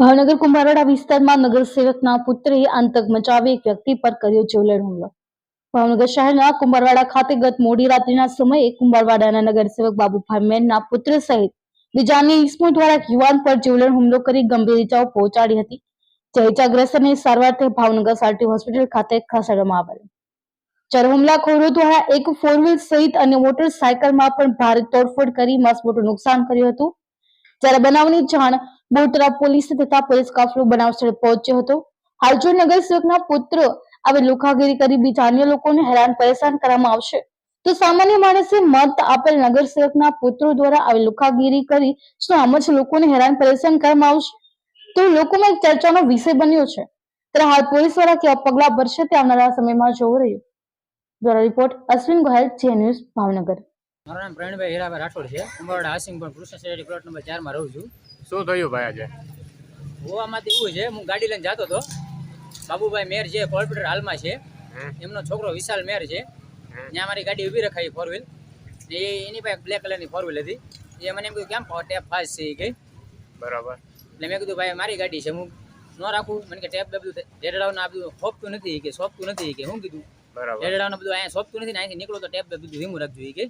ભાવનગર કુંભારવાડા વિસ્તારમાં નગરસેવકના પુત્રે આતંક મચાવી એક વ્યક્તિ પર કર્યો જીવલેણ હુમલો. ભાવનગર શહેરના કુંભારવાડા ખાતે ગત મોડી રાત્રિના સમયે કુંભારવાડાના નગરસેવક બાબુભાઈ મેનના પુત્ર સહિત બીજાની ઈસમો દ્વારા યુવાન પર જીવલેણ હુમલો કરી ગંભીર ઇજાઓ પહોંચાડી હતી, જે ઇજાગ્રસ્તને સારવારથી ભાવનગર સારટી હોસ્પિટલ ખાતે ખસેડવામાં આવેલ. જ્યારે હુમલાખોરો દ્વારા એક ફોર વ્હીલ સહિત અને મોટરસાયકલમાં પણ ભારે તોડફોડ કરી મસમોટું નુકસાન કર્યું હતું, જ્યારે બનાવની જાણ બોટરા પોલીસ તથા પોલીસ કાફલો બનાવ સ્થળે પહોંચ્યો હતો. હાલ જો નગરસેવકના પુત્ર આવી લુખાગીરી કરી બીજા અન્ય લોકોને હેરાન પરેશાન કરવામાં આવશે, તો સામાન્ય માણસે મત આપેલ નગરસેવકના પુત્રો દ્વારા આવી લુખાગીરી કરી શું આમ જ લોકોને હેરાન પરેશાન કરવામાં આવશે? તો લોકોમાં એક ચર્ચાનો વિષય બન્યો છે. ત્યારે હાલ પોલીસ દ્વારા કેવા પગલા ભરશે તે આવનારા સમયમાં જોવું રહ્યું. દ્વારા રિપોર્ટ, અશ્વિન ગોહેલ, જે ન્યૂઝ ભાવનગર. મારું નામ પ્રવીણભાઈ હીરાભાઈ રાઠોડ છે. કુંભારવાડા હાસિંગપુર કૃષ્ણ શેરડી પ્લોટ નંબર ચારમાં રહું છું. શું થયું ભાઈ આજે? ગોવામાંથી એવું છે હું ગાડી લઈને જતો હતો. બાબુભાઈ મેર છે કોર્પોરેટર હાલમાં છે. એમનો છોકરો વિશાલ મેર છે. ત્યાં મારી ગાડી ઊભી રખાઈ ફોર વ્હીલ એ એની પાસે બ્લેક કલરની ફોર વ્હીલ હતી. એ મને એમ કીધું કેમ ટેપ ફાસ્ટ છે? એ ગઈ બરાબર. એટલે મેં કીધું ભાઈ મારી ગાડી છે હું ન રાખું. મને કે ટેપ બધું રેડડાવનું આપ્યું સોંપતું નથી કે સોંપતું નથી કે હું કીધું. બરાબર. રેડડાવનું બધું અહીંયા સોંપતું નથી ને અહીંથી નીકળો તો ટેપ બધું ધીમું રાખજો એ કે.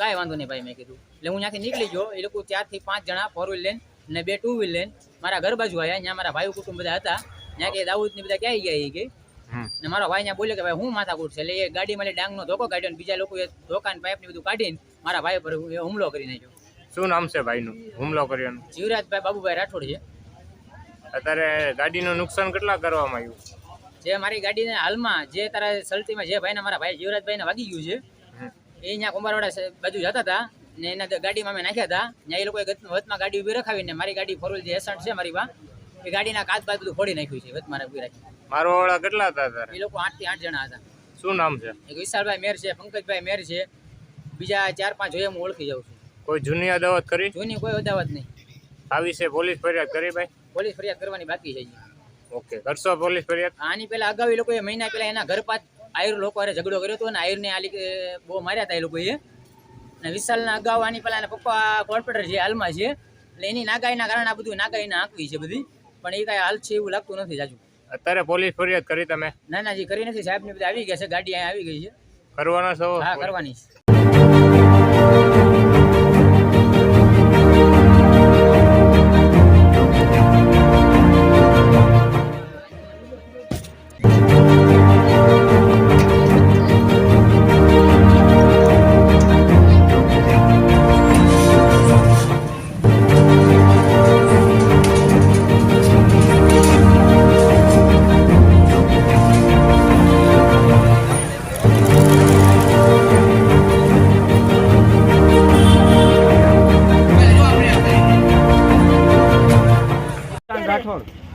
કાંઈ વાંધો નહીં ભાઈ મેં કીધું. એટલે હું ત્યાંથી નીકળી ગયો. એ લોકો ચારથી પાંચ જણા ફોર વ્હીલ લઈને ને બે ટુ વ્હીલ લઈને મારા ઘર બાજુ આવ્યા ત્યાં મારા ભાઈ કુટુંબ બધા હતા. ત્યાં કે દાઉદ ને બધા ક્યાંય ગયા કે. ને મારો ભાઈ ત્યાં બોલ્યો કે ભાઈ હું માથાકૂટ છે. એટલે એ ગાડી મારી ડાંગનો ધોકો કાઢ્યો ને બીજા લોકોએ ધોકા ને પાઇપ ને બધું કાઢીને મારા ભાઈ પર એ હુમલો કરી નાખ્યો. શું નામ છે ભાઈનું? હુમલો કર્યાનું જીવરાજભાઈ બાબુભાઈ રાઠોડ છે. અત્યારે ગાડીનું નુકસાન કેટલા કરવામાં આવ્યું? જે મારી ગાડીને હાલમાં જે તારા સલતીમાં જે ભાઈને મારા ભાઈ જીવરાજભાઈને વાગી ગયું છે એ અહીંયા કુંભારવાડા બાજુ જતા હતા. ને એના ગાડીમાં અમે નાખ્યા હતા. ત્યાં એ લોકોએ વતમાં ગાડી ઊભી રખાવીને મારી ગાડી ફોર વ્હીલ જે એસન્ટ છે મારી પાસે એ ગાડીના કાચ બાદ બધું ફોડી નાખ્યું છે વતમાં ઊભી રાખી. મારો વાળા કેટલા હતા એ લોકો આઠથી આઠ જણા હતા. શું નામ છે? એક વિશાલભાઈ મેર છે પંકજભાઈ મેર છે બીજા ચાર પાંચ જોઈએ હું ઓળખી જાઉં છું. કોઈ જૂની અદાવત કરી? જૂની કોઈ અદાવત નહીં. આ વિશે પોલીસ ફરિયાદ કરી ભાઈ? પોલીસ ફરિયાદ કરવાની બાકી છે ઓકે કરશો પોલીસ ફરિયાદ? આની પહેલા અગાઉ એ લોકોએ મહિના પહેલા એના ઘર પાસ આયુર લોકો ઝઘડો કર્યો હતો અને આયુરને આ બહુ માર્યા હતા એ લોકોએ. અને વિશાલના અગાઉ આની પેલા એના પપ્પા કોર્પોરેટર છે હાલમાં છે એટલે એની નાગાઈના કારણે આ બધું નાગાઈને આંકવી છે બધી પણ એ કાંઈ હાલ છે એવું લાગતું નથી જાજુ. અત્યારે પોલીસ ફરિયાદ કરી તમે? ના ના જી કરી નથી સાહેબની બધા આવી ગયા છે ગાડી અહીંયા આવી ગઈ છે. કરવાના છો? હા કરવાની છે.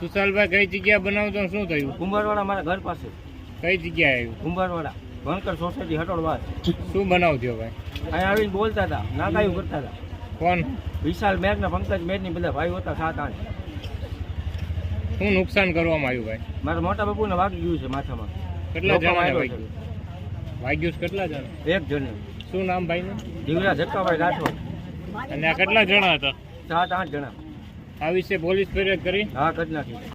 સુશાલભાઈ કઈ જગ્યા બનાવતો શું થયું? કુંભારવાડા મારા ઘર પાસે. કઈ જગ્યાએ આવ્યું? કુંભારવાડા. ભણકર સોસાયટી હટોળવાદ શું બનાવજો ભાઈ? અહીંયા આવીને બોલતા હતા નાગાયું કરતા હતા. કોણ? વિશાલ મેઘ ને પંકજ મેઘની બધા ભાઈઓ હતા સાત આઠ. શું નુકસાન કરવામાં આવ્યું ભાઈ? મારા મોટા બાપુને વાગી ગયું છે માથામાં. કેટલા જણા વાગ્યું? વાગ્યું છે કેટલા જણા? એક જણ શું નામ ભાઈનું? જીવરાજ જક્કાભાઈ રાઠોડ. અને આ કેટલા જણા હતા? સાત આઠ જણા. આ વિશે પોલીસ ફરિયાદ કરી? હા કરી નાખી.